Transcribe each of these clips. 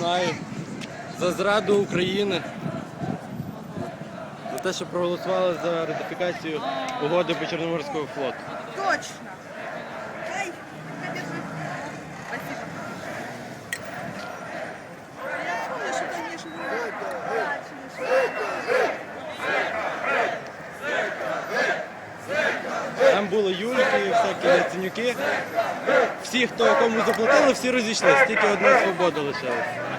знаю. За зраду України. За те, що проголосували за ратифікацію угоди по Чорноморського флоту. Точно. Там були Юльки, всякі Яценюки. Всі, хто кому заплатили, всі розійшлися, тільки одна свобода лишилась.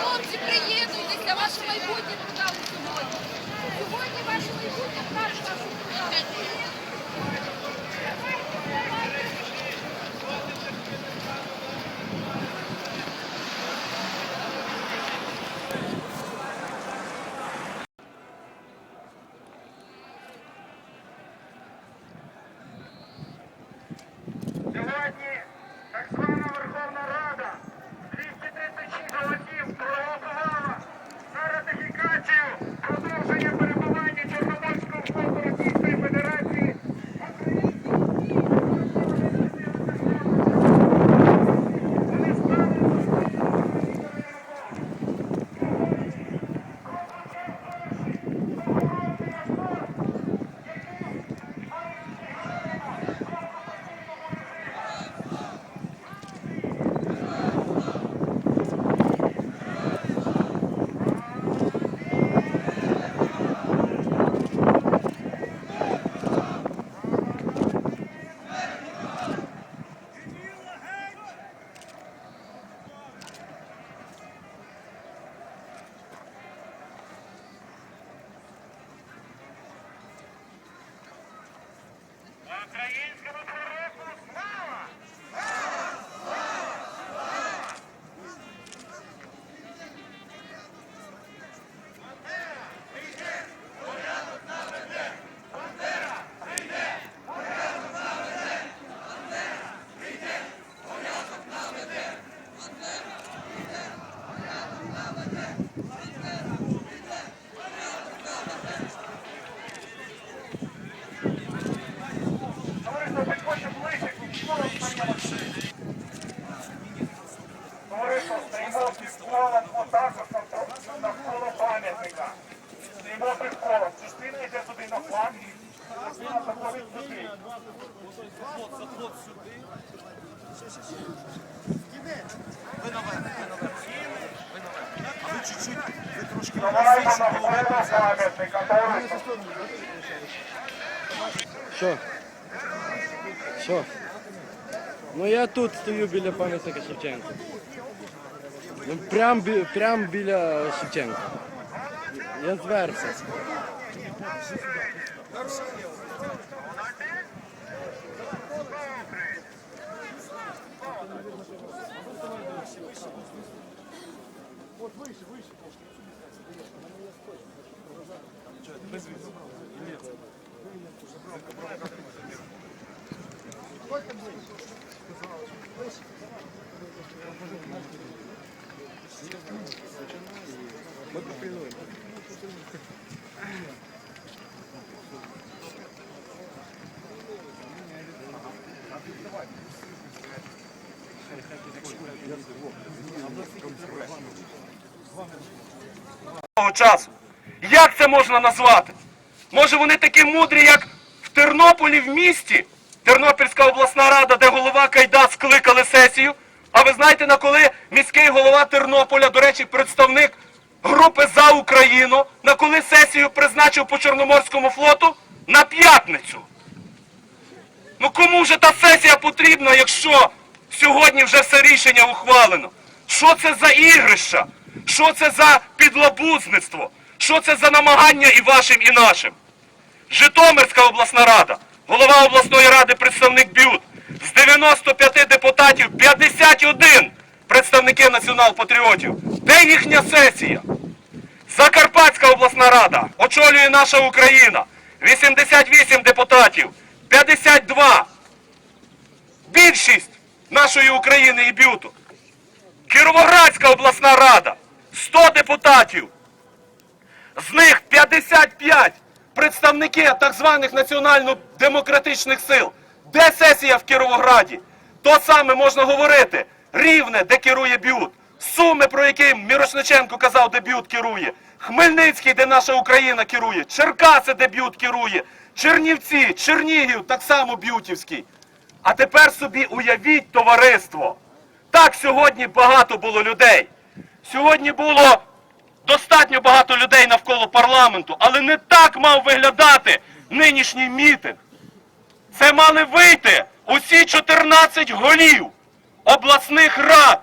Хлопці, приєднуйтеся, ваше майбутнє Давайте навколо пам'ятника, товариство. Що? Що? Ну я тут стою біля пам'ятника Шевченка. Ну, прям, прям біля Шевченка. Я зверху. Ми попільнуємо. Часу. Як це можна назвати? Може вони такі мудрі, як в Тернополі в місті, Тернопільська обласна рада, де голова Кайда скликали сесію. А ви знаєте, на коли міський голова Тернополя, до речі, представник групи за Україну, на коли сесію призначив по Чорноморському флоту? На п'ятницю. Ну кому вже та сесія потрібна, якщо сьогодні вже все рішення ухвалено? Що це за ігрища? Що це за підлабузництво? Що це за намагання і вашим, і нашим? Житомирська обласна рада, голова обласної ради, представник БЮТ. З 95 депутатів 51 представники націонал-патріотів. Де їхня сесія? Закарпатська обласна рада, очолює наша Україна. 88 депутатів, 52. Більшість нашої України і бюту. Кіровоградська обласна рада, 100 депутатів. З них 55 представники так званих національно-демократичних сил. Де сесія в Кіровограді? То саме можна говорити. Рівне, де керує бют. Суми, про які Мірошниченко казав, де бют керує. Хмельницький, де наша Україна керує. Черкаси, де бют керує. Чернівці, Чернігів, так само бютівський. А тепер собі уявіть товариство. Так сьогодні багато було людей. Сьогодні було достатньо багато людей навколо парламенту, але не так мав виглядати нинішній мітинг. Це мали вийти усі 14 голів обласних рад,